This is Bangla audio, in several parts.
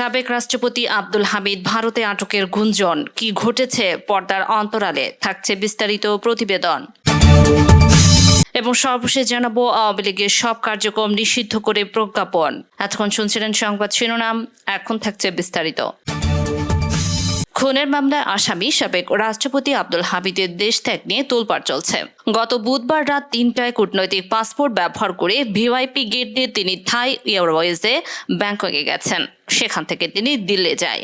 সাবেক রাষ্ট্রপতি আব্দুল হামিদ ভারতে আটকের গুঞ্জন, কি ঘটেছে পর্দার অন্তরালে? থাকছে বিস্তারিত প্রতিবেদন। এবং সর্বশেষ জানাব, আওয়ামী লীগের সব কার্যক্রম নিষিদ্ধ করে প্রজ্ঞাপন। এতক্ষণ শুনছিলেন সংবাদ শিরোনাম, এখন থাকছে বিস্তারিত। খুনের মামলায় আসামি সাবেক রাষ্ট্রপতি আব্দুল হামিদের দেশ ত্যাগ নিয়ে তোলপাড় চলছে। গত বুধবার রাত তিনটায় কূটনৈতিক পাসপোর্ট ব্যবহার করে ভিওআইপি গেট দিয়ে তিনি থাই এয়ারওয়েজে ব্যাংককে গেছেন। সেখান থেকে তিনি দিল্লি যায়।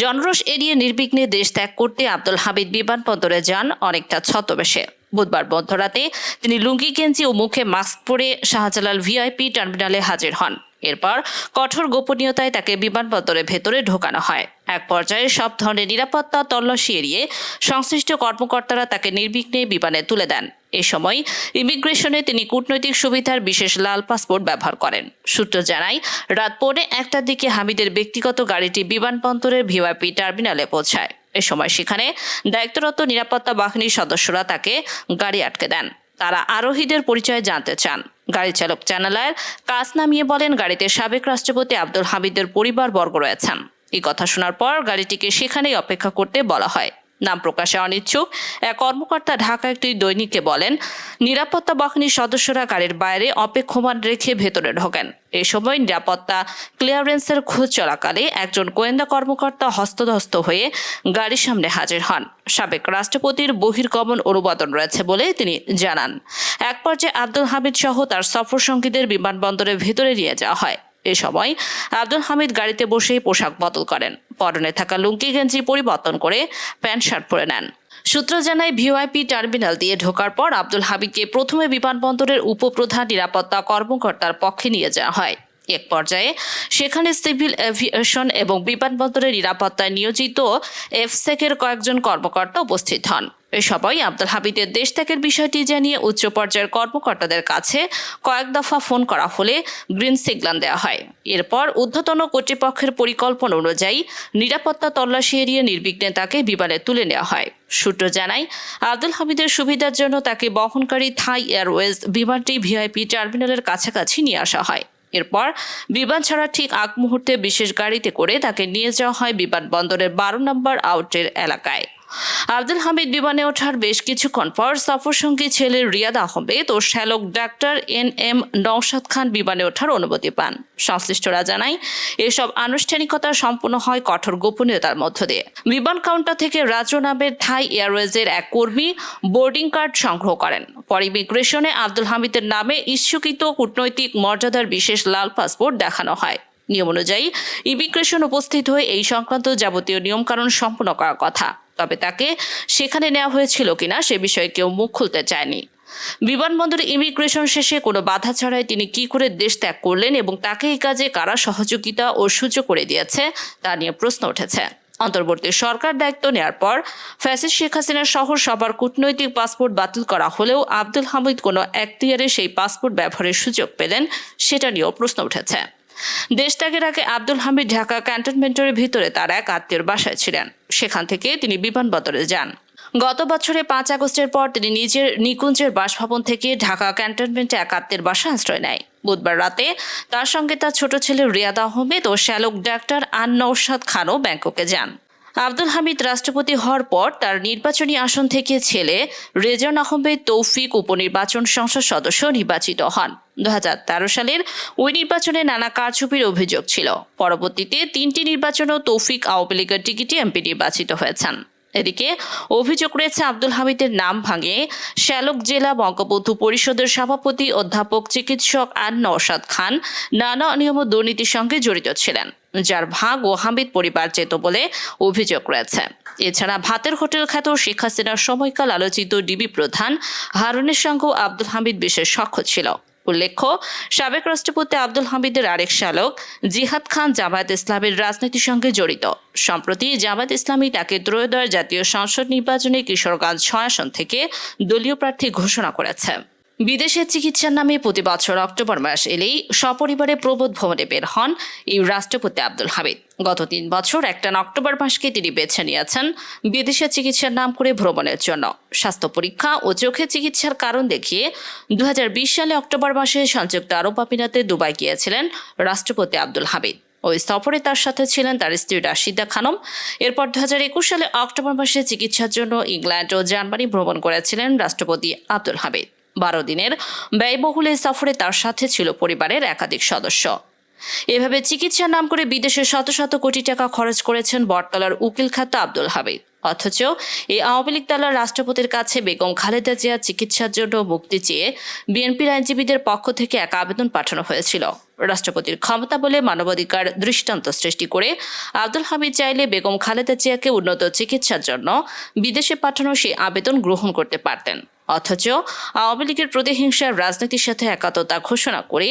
জনরোষ এড়িয়ে নির্বিঘ্নে দেশ ত্যাগ করতে আব্দুল হামিদ বিমানবন্দরে যান অনেকটা ছতবেশে বুধবার মধ্যরাতে তিনি লুঙ্গি, গেঞ্জি ও মুখে মাস্ক পরে শাহজালাল ভিআইপি টার্মিনালে হাজির হন। এরপর কঠোর গোপনীয়তায় তাকে বিমানবন্দরের ভেতরে ঢোকানো হয়। এক পর্যায়ে সব ধরনের নিরাপত্তা তল্লাশি এড়িয়ে সংশ্লিষ্ট কর্মকর্তারা তাকে নির্বিঘ্নে বিমানে তুলে দেন। এ সময় ইমিগ্রেশনে তিনি কূটনৈতিক সুবিধার বিশেষ লাল পাসপোর্ট ব্যবহার করেন। সূত্র জানায়, রাত পৌনে একটার দিকে হামিদের ব্যক্তিগত গাড়িটি বিমানবন্দরের ভিওআইপি টার্মিনালে পৌঁছায়। এ সময় সেখানে দায়িত্বরত নিরাপত্তা বাহিনীর সদস্যরা তাকে গাড়ি আটকে দেন। তারা আরোহীদের পরিচয় জানতে চান। গাড়ি চালক চ্যানেলায়ের কাজ নামিয়ে বলেন, গাড়িতে সাবেক রাষ্ট্রপতি আব্দুল হামিদের পরিবার বর্গ রয়েছেন। এই কথা শোনার পর গাড়িটিকে সেখানেই অপেক্ষা করতে বলা হয়। নাম প্রকাশে অনিচ্ছুক। এক কর্মকর্তা ঢাকা একটি দৈনিককে বলেন, নিরাপত্তা বাহিনীর সদস্যরা গাড়ির বাইরে অপেক্ষমান রেখে ভেতরে ঢোকেন। এ সময় নিরাপত্তা ক্লিয়ারেন্সের খোঁজ চলাকালে একজন গোয়েন্দা কর্মকর্তা হস্তধস্ত হয়ে গাড়ির সামনে হাজির হন। সাবেক রাষ্ট্রপতির বহির্গমন অনুমোদন রয়েছে বলে তিনি জানান। এক পর্যায়ে আব্দুল হামিদ সহ তার সফর সঙ্গীদের বিমানবন্দরের ভেতরে নিয়ে যাওয়া হয়। এ সময় আব্দুল হামিদ গাড়িতে বসেই পোশাক বদল করেন। পরনে থাকা লুঙ্গি গেঞ্জি পরিবর্তন করে প্যান্ট শার্ট পরে নেন। সূত্র জানায়, ভিওআইপি টার্মিনাল দিয়ে ঢোকার পর আব্দুল হামিদকে প্রথমে বিমানবন্দরের উপপ্রধান নিরাপত্তা কর্মকর্তার পক্ষে নিয়ে যাওয়া হয়। এক পর্যায়ে। সেখানে সিভিল এভিয়েশন এবং বিমানবন্দরের নিরাপত্তায় নিয়োজিত এফসেকের কয়েকজন কর্মকর্তা উপস্থিত হন। এ সবাই আব্দুল হাবিদের দেশ ত্যাগের বিষয়টি জানিয়ে উচ্চ পর্যায়ের কর্মকর্তাদের কাছে কয়েক দফা ফোন করা হলে গ্রিন সিগন্যাল দেওয়া হয়। এরপর ঊর্ধ্বতন কর্তৃপক্ষের পরিকল্পনা অনুযায়ী নিরাপত্তা তল্লাশি এড়িয়ে নির্বিঘ্নে তাকে বিমানে তুলে নেওয়া হয়। সূত্র জানায়, আব্দুল হামিদের সুবিধার জন্য তাকে বহনকারী থাই এয়ারওয়েজ বিমানটি ভিআইপি টার্মিনালের কাছাকাছি নিয়ে আসা হয়। এরপর বিমান ছাড়া ঠিক আগ মুহূর্তে বিশেষ গাড়িতে করে তাকে নিয়ে যাওয়া হয় বিমানবন্দরের বারো নম্বর আউটের এলাকায়। আব্দুল হামিদ বিমানে ওঠার বেশ কিছুক্ষণ পর সফরসঙ্গী ছেলে রিয়াদ আহমেদ ও শ্যালক doctor N M Naushad Khan বিমানে ওঠার অনুমতি পান। সংশ্লিষ্টরা জানায়, এসব আনুষ্ঠানিকতা সম্পন্ন হয় কঠোর গোপনীয়তার মধ্য দিয়ে। বিমান কাউন্টার থেকে রাজ্য নামের থাই এয়ারওয়েজের এক কর্মী বোর্ডিং কার্ড সংগ্রহ করেন। পরে ইমিগ্রেশনে আব্দুল হামিদের নামে ইস্যুকৃত কূটনৈতিক মর্যাদার বিশেষ লাল পাসপোর্ট দেখানো হয়। নিয়ম অনুযায়ী ইমিগ্রেশন উপস্থিত হয়ে এই সংক্রান্ত যাবতীয় নিয়মকানুন সম্পন্ন করার কথা। তবে তাকে সেখানে নেওয়া হয়েছিল কিনা সে বিষয়ে কেউ মুখ খুলতে চায়নি। বিমানবন্দরে ইমিগ্রেশন শেষে কোনো বাধা ছাড়াই তিনি কি করে দেশ ত্যাগ করলেন এবং তাকে এই কাজে কারা সহযোগিতা ও সুযোগ করে দিয়েছে, তা নিয়ে প্রশ্ন উঠেছে। অন্তর্বর্তী সরকার দায়িত্ব নেওয়ার পর ফ্যাসিস শেখ হাসিনা সহ সবার কূটনৈতিক পাসপোর্ট বাতিল করা হলেও আব্দুল হামিদ কোনো এখতিয়ারে সেই পাসপোর্ট ব্যবহারের সুযোগ পেলেন, সেটা নিয়েও প্রশ্ন উঠেছে। দেশ ত্যাগের আগে আব্দুল হামিদ ঢাকা ক্যান্টনমেন্টের ভিতরে তার এক আত্মীয়র বাসায় ছিলেন। সেখান থেকে তিনি বিমানবন্দরে যান। গত বছরে পাঁচ আগস্টের পর তিনি নিজের নিকুঞ্জের বাসভবন থেকে ঢাকা ক্যান্টনমেন্টে একাত্মের বাসা আশ্রয় নেয়। বুধবার রাতে তার সঙ্গে তার ছোট ছেলে রিয়াদ আহমেদ ও শ্যালক ডাক্তার আন নৌসাদ খানও ব্যাংককে যান। আব্দুল হামিদ রাষ্ট্রপতি হওয়ার পর তার নির্বাচনী আসন থেকে ছেলে রেজান আহমেদ তৌফিক উপনির্বাচন সংসদ সদস্য নির্বাচিত হন। দু হাজার তেরো সালের ওই নির্বাচনে নানা কারচুপির অভিযোগ ছিল। পরবর্তীতে তিনটি নির্বাচনেও তৌফিক আওয়ামী লীগের টিকিটে এমপি নির্বাচিত হয়েছেন। এদিকে অভিযোগ রয়েছে আব্দুল হামিদের নাম ভাঙে শ্যালক জেলা বঙ্গবন্ধু পরিষদের সভাপতি অধ্যাপক চিকিৎসক আর নওশাদ খান নানা নিয়ম ও দুর্নীতির সঙ্গে জড়িত ছিলেন, যার ভাগ ও হামিদ পরিবার যেত বলে অভিযোগ রয়েছে। এছাড়া ভাতের হোটেল খ্যাত শেখ হাসিনার সময়কাল আলোচিত ডিবি প্রধান হারুনের সঙ্গেও আব্দুল হামিদ বিশেষ সখ্য ছিল। উল্লেখ্য, সাবেক রাষ্ট্রপতি আব্দুল হামিদের আরেক শালক জিহাদ খান জামায়াত ইসলামের রাজনীতির সঙ্গে জড়িত। সম্প্রতি জামায়াত ইসলামী তাকে ত্রয়োদয় জাতীয় সংসদ নির্বাচনে কিশোরগঞ্জ ছয় আসন থেকে দলীয় প্রার্থী ঘোষণা করেছে। বিদেশে চিকিৎসার নামে প্রতি বছর অক্টোবর মাস এলেই সপরিবারে প্রবোধ ভ্রমণে বের হন এই রাষ্ট্রপতি আব্দুল হামিদ। গত তিন বছর একটা অক্টোবর মাসকে তিনি বেছে নিয়েছেন বিদেশে চিকিৎসার নাম করে ভ্রমণের জন্য। স্বাস্থ্য পরীক্ষা ও চোখে চিকিৎসার কারণ দেখিয়ে দুহাজার বিশ সালে অক্টোবর মাসে সংযুক্ত আরব আমিরাতে দুবাই গিয়েছিলেন রাষ্ট্রপতি আব্দুল হামিদ। ওই সফরে তার সাথে ছিলেন তার স্ত্রী রাশিদা খানম। এরপর দু হাজার একুশ সালে অক্টোবর মাসে চিকিৎসার জন্য ইংল্যান্ড ও জার্মানি ভ্রমণ করেছিলেন রাষ্ট্রপতি আব্দুল হামিদ। বারো দিনের ব্যয়বহুল এই সফরে তার সাথে ছিল পরিবারের একাধিক সদস্য। এভাবে চিকিৎসার নাম করে বিদেশে শত শত কোটি টাকা খরচ করেছেন বটতলার উকিল খ্যাত আব্দুল হামিদ। অথচ এই আওয়ামী লীগ দলের রাষ্ট্রপতির কাছে বেগম খালেদা জিয়া চিকিৎসার জন্য মুক্তি চেয়ে বিএনপির আইনজীবীদের পক্ষ থেকে এক আবেদন পাঠানো হয়েছিল। রাষ্ট্রপতির ক্ষমতা বলে মানবাধিকার দৃষ্টান্ত সৃষ্টি করে আব্দুল হামিদ চাইলে বেগম খালেদা জিয়াকে উন্নত চিকিৎসার জন্য বিদেশে পাঠানো সেই আবেদন গ্রহণ করতে পারতেন। অথচ আওয়ামী লীগের প্রতিহিংসার রাজনীতির সাথে একাত্মতা ঘোষণা করে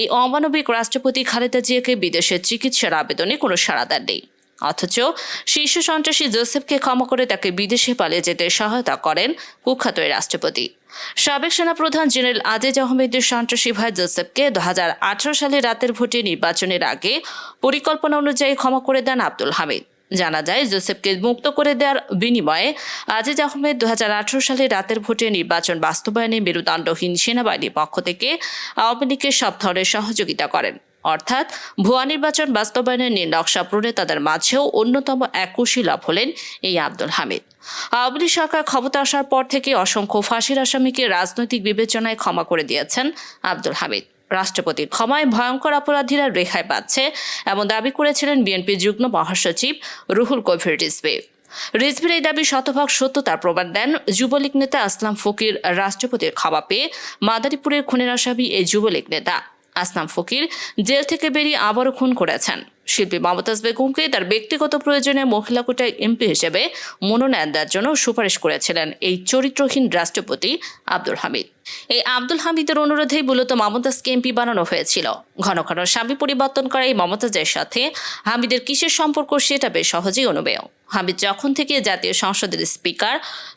এই অমানবিক রাষ্ট্রপতি খালেদা জিয়াকে বিদেশে চিকিৎসার আবেদনে কোনো সাড়া দেননি। অথচ শীর্ষ সন্ত্রাসী জোসেফকে ক্ষমা করে তাকে বিদেশে পালিয়ে যেতে সহায়তা করেন কুখ্যাত এই রাষ্ট্রপতি। সাবেক সেনাপ্রধান জেনারেল আজেজ আহমেদের সন্ত্রাসী ভাই জোসেফকে দু হাজার আঠারো সালে রাতের ভোটে নির্বাচনের আগে পরিকল্পনা অনুযায়ী ক্ষমা করে দেন আব্দুল হামিদ। জানা যায়, জোসেফকে মুক্ত করে দেওয়ার বিনিময়ে আজিজ আহমেদ দু হাজার আঠারো সালে রাতের ভোটে নির্বাচন বাস্তবায়নে মেরুদণ্ডহীন সেনাবাহিনীর পক্ষ থেকে আওয়ামী লীগের সব ধরনের সহযোগিতা করেন। অর্থাৎ, ভুয়া নির্বাচন বাস্তবায়নের নকশা প্রণেতাদের মাঝেও অন্যতম এক কুশীলভ হলেন এই আব্দুল হামিদ। আওয়ামী লীগ সরকার ক্ষমতা আসার পর থেকে অসংখ্য ফাঁসির আসামিকে রাজনৈতিক বিবেচনায় ক্ষমা করে দিয়েছেন আব্দুল হামিদ। রাষ্ট্রপতির। ক্ষমায় ভয়ঙ্কর অপরাধীরা রেহাই পাচ্ছে, এমন দাবি করেছিলেন বিএনপি যুগ্ম মহাসচিব রুহুল কবির রিজভি। রিজভির এই দাবি শতভাগ সত্যতার প্রমাণ দেন যুবলীগ নেতা আসলাম ফকির রাষ্ট্রপতির ক্ষমা পেয়ে মাদারীপুরের খুনের আসামি এই যুবলীগ নেতা। আসলাম ফকির জেল থেকে বেরিয়ে আবারও খুন করেছেন। শিল্পী মমতাজ বেগমকে তার ব্যক্তিগত প্রয়োজনে মহিলা কোটায় এমপি হিসেবে মনোনয়ন দেওয়ার জন্য সুপারিশ করেছিলেন এই চরিত্রহীন রাষ্ট্রপতি আব্দুল হামিদ। এই আব্দুল হামিদের অনুরোধেই মূলত মমতাজকে এমপি বানানো হয়েছিল। ঘন ঘন স্বামী পরিবর্তন করা এই মমতাজের সাথে হামিদের কিসের সম্পর্ক সেটা বেশ সহজেই অনুমেয়। হামিদ যখন থেকে জাতীয় সংসদের স্পিকার,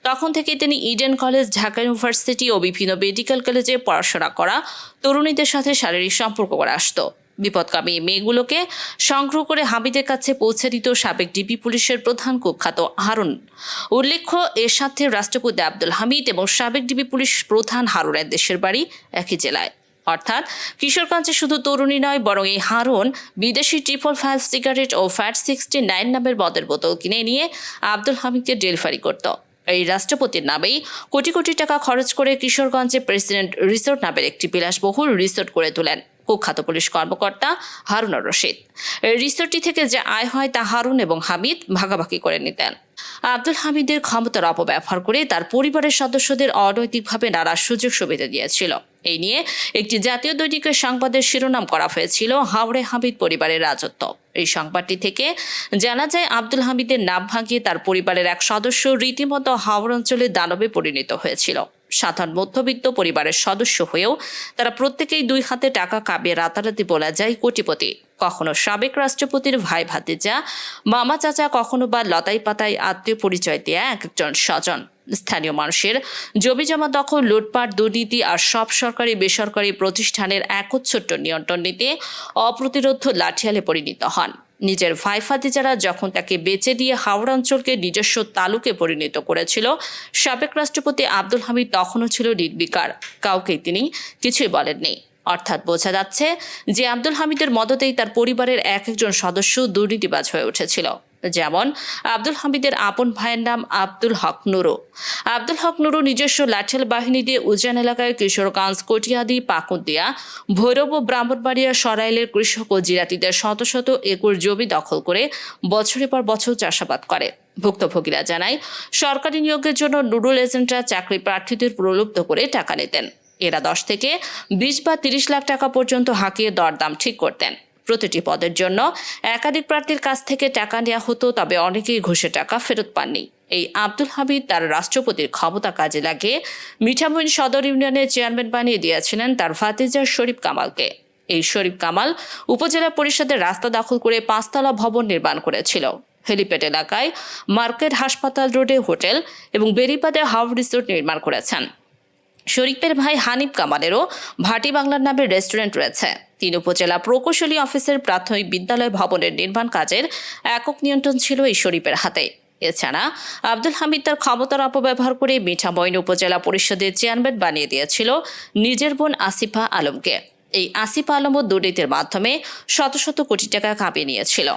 তখন থেকে তিনি ইডেন কলেজ, ঢাকা ইউনিভার্সিটি ও বিভিন্ন মেডিকেল কলেজে পড়াশোনা করা তরুণীদের সাথে শারীরিক সম্পর্ক করে আসতো। বিপদকামী মেয়েগুলোকে সংগ্রহ করে হামিদের কাছে পৌঁছে দিত সাবেক ডিবি পুলিশের প্রধান কুখ্যাত হারুন। উল্লেখ্য, এর সাথে রাষ্ট্রপতি আব্দুল হামিদ এবং সাবেক ডিবি পুলিশ প্রধান হারুনের দেশের বাড়ি একই জেলায়। অর্থাৎ, কিশোরগঞ্জে শুধু তরুণী নয়, বরং এই হারুন বিদেশি ট্রিপল ফাইভ সিগারেট ও ফ্যাট সিক্সটি নাইন নামের মদের বোতল কিনে নিয়ে আব্দুল হামিদকে ডেলিভারি করত। এই রাষ্ট্রপতির নামেই কোটি কোটি টাকা খরচ করে কিশোরগঞ্জে প্রেসিডেন্ট রিসোর্ট নামের একটি বিলাসবহুল রিসোর্ট করে তোলেন। কুখ্যাত পুলিশ কর্মকর্তা হারুনুর রশিদ। রিসোর্টটি থেকে যে আয় হয় তা হারুন এবং হামিদ ভাগাভাগি করে নিতেন। আব্দুল হামিদের ক্ষমতার অপব্যবহার করে তার পরিবারের সদস্যদের অনৈতিকভাবে নানা সুযোগ সুবিধা দিয়েছিল। এই নিয়ে একটি জাতীয় দৈনিকের সংবাদের শিরোনাম করা হয়েছিল হাওড়ে হামিদ পরিবারের রাজত্ব। এই সংবাদটি থেকে জানা যায়, আব্দুল হামিদের নাম ভাঙিয়ে তার পরিবারের এক সদস্য রীতিমতো হাওড় অঞ্চলে দানবে পরিণত হয়েছিল। সাধারণ মধ্যবিত্ত পরিবারের সদস্য হয়েও তারা প্রত্যেকেই দুই হাতে টাকা কাবিয়ে রাতারাতি বলা যায় কোটিপতি। কখনো সাবেক রাষ্ট্রপতির ভাই ভাতে ভাতিজা, মামা চাচা, কখনো বা লতাই পাতায় আত্মীয় পরিচয় দেয়া এক একজন স্বজন। স্থানীয় মানুষের জমি জমা দখল, লুটপাট, দুর্নীতি আর সব সরকারি বেসরকারি প্রতিষ্ঠানের একচ্ছট্ট নিয়ন্ত্রণ নিতে অপ্রতিরোধ লাঠিয়ালে পরিণত হন। নিজের ভাই ভাতিজারা যখন তাকে বেচে দিয়ে হাওড়া অঞ্চলকে নিজস্ব তালুকে পরিণত করেছিল, সাবেক রাষ্ট্রপতি আব্দুল হামিদ তখনও ছিল নির্বিকার কাউকেই তিনি কিছুই বলেননি। অর্থাৎ বোঝা যাচ্ছে যে আব্দুল হামিদের মদতেই তার পরিবারের এক একজন সদস্য দুর্নীতিবাজ হয়ে উঠেছিল। যেমন আব্দুল হামিদের আপন ভাইয়ের নাম আব্দুল হক নুরু। আব্দুল হক নুরু নিজস্ব লাঠেল বাহিনী দিয়ে উজান এলাকায় কিশোরগঞ্জ, কটিয়াদি, পাকুন্দিয়া, ভৈরব ও ব্রাহ্মণবাড়িয়া, সরাইলের কৃষক ও জিরাতিদের শত শত একর জমি দখল করে বছরের পর বছর চাষাবাদ করে। ভুক্তভোগীরা জানায়, সরকারি নিয়োগের জন্য নুরুল এজেন্টরা চাকরি প্রার্থীদের প্রলুব্ধ করে টাকা নিতেন। এরা দশ থেকে বিশ বা তিরিশ লাখ টাকা পর্যন্ত হাঁকিয়ে দরদাম ঠিক করতেন। প্রতিটি পদের জন্য। একাধিক প্রার্থীর কাছ থেকে টাকা নেওয়া হতো, তবে অনেকেই ঘুষে টাকা ফেরত পাননি। এই আব্দুল হামিদ তার রাষ্ট্রপতির ক্ষমতা কাজে লাগিয়ে মিঠামইন সদর ইউনিয়নের চেয়ারম্যান বানিয়ে দিয়েছিলেন তার ভাতিজা শরীফ কামালকে। এই শরীফ কামাল উপজেলা পরিষদের রাস্তা দখল করে পাঁচতলা ভবন নির্মাণ করেছিল। হেলিপ্যাড এলাকায় মার্কেট হাসপাতাল রোডে হোটেল এবং বেরিবাদে হাউস রিসোর্ট নির্মাণ করেছেন। শরীফের ভাই হানিফ কামালেরও ভাটি বাংলার নামে রেস্টুরেন্ট রয়েছে। তিন উপজেলা প্রকৌশলী অফিসের প্রাথমিক বিদ্যালয় ভবনের নির্মাণ কাজের একক নিয়ন্ত্রণ ছিল এই শরীফের হাতে। এছাড়া আব্দুল হামিদ তার ক্ষমতার অপব্যবহার করে মিঠামইন উপজেলা পরিষদের চেয়ারম্যান বানিয়ে দিয়েছিল নিজের বোন আসিফা আলমকে। এই আসিফা আলমও দুর্নীতির মাধ্যমে শত শত কোটি টাকা কাঁপিয়ে নিয়েছিল।